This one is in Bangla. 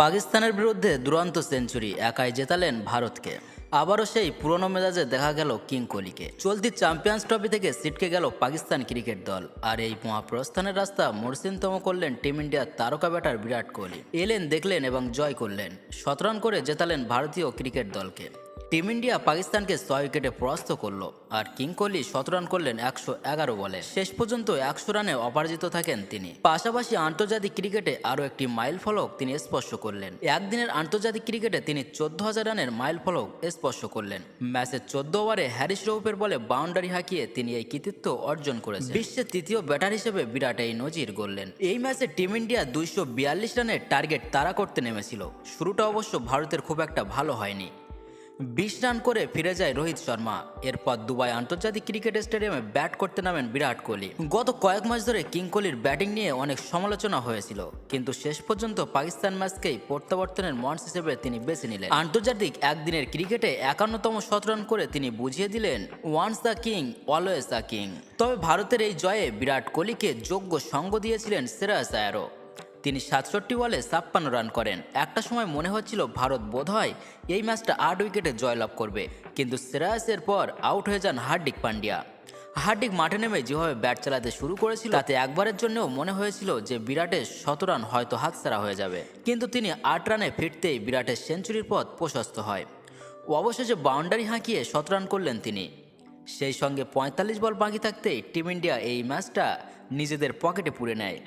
পাকিস্তানের বিরুদ্ধে দুরন্ত সেঞ্চুরি, একাই জেতালেন ভারতকে। আবারও সেই পুরনো মেজাজে দেখা গেল কিং কোহলিকে। চলতি চ্যাম্পিয়ন্স ট্রফি থেকে সিটকে গেল পাকিস্তান ক্রিকেট দল। আর এই মহাপ্রস্থানের রাস্তা মরসিনতম করলেন টিম ইন্ডিয়ার তারকা ব্যাটার বিরাট কোহলি। এলেন, দেখলেন এবং জয় করলেন। শতরান করে জেতালেন ভারতীয় ক্রিকেট দলকে। টিম ইন্ডিয়া পাকিস্তানকে ছয় উইকেটে পরাস্ত করল আর কিং কোহলি শত রান করলেন একশো এগারো বলে। শেষ পর্যন্ত একশো রানে অপরাজিত থাকেন তিনি। পাশাপাশি আন্তর্জাতিক ক্রিকেটে আরও একটি মাইল ফলক তিনি স্পর্শ করলেন। একদিনের আন্তর্জাতিক ক্রিকেটে তিনি চোদ্দ হাজার রানের মাইল ফলক স্পর্শ করলেন। ম্যাচের চোদ্দ ওভারে হ্যারিস রৌপের বলে বাউন্ডারি হাঁকিয়ে তিনি এই কৃতিত্ব অর্জন করেছেন। বিশ্বের তৃতীয় ব্যাটার হিসেবে বিরাট এই নজির গড়লেন। এই ম্যাচে টিম ইন্ডিয়া দুইশো বিয়াল্লিশ রানের টার্গেট তারা করতে নেমেছিল। শুরুটা অবশ্য ভারতের খুব একটা ভালো হয়নি। বিশ রান করে ফিরে যায় রোহিত শর্মা। এরপর দুবাই আন্তর্জাতিক ক্রিকেট স্টেডিয়ামে ব্যাট করতে নামেন বিরাট কোহলি। গত কয়েক মাস ধরে কিং কোহলির ব্যাটিং নিয়ে অনেক সমালোচনা হয়েছিল, কিন্তু শেষ পর্যন্ত পাকিস্তান ম্যাচকেই প্রত্যাবর্তনের মঞ্চ হিসেবে তিনি বেছে নিলেন। আন্তর্জাতিক একদিনের ক্রিকেটে একান্নতম শতরান করে তিনি বুঝিয়ে দিলেন once the king always the king তবে ভারতের এই জয়ে বিরাট কোহলিকে যোগ্য সঙ্গ দিয়েছিলেন সেরাস আয়ারও তিনি সাতষট্টি বলে ছাপ্পান্ন রান করেন। একটা সময় মনে হচ্ছিল ভারত বোধহয় এই ম্যাচটা আট উইকেটে জয়লাভ করবে, কিন্তু শ্রেয়াসের পর আউট হয়ে যান হার্দিক পান্ডিয়া। হার্দিক মাঠে নেমে যেভাবে ব্যাট চালাতে শুরু করেছিল, তাতে একবারের জন্যও মনে হয়েছিল যে বিরাটের শত রান হয়তো হাতছাড়া হয়ে যাবে। কিন্তু তিনি আট রানে ফিরতেই বিরাটের সেঞ্চুরির পথ প্রশস্ত হয়। অবশেষে বাউন্ডারি হাঁকিয়ে শত রান করলেন তিনি। সেই সঙ্গে পঁয়তাল্লিশ বল বাকি থাকতেই টিম ইন্ডিয়া এই ম্যাচটা নিজেদের পকেটে পুরে নেয়।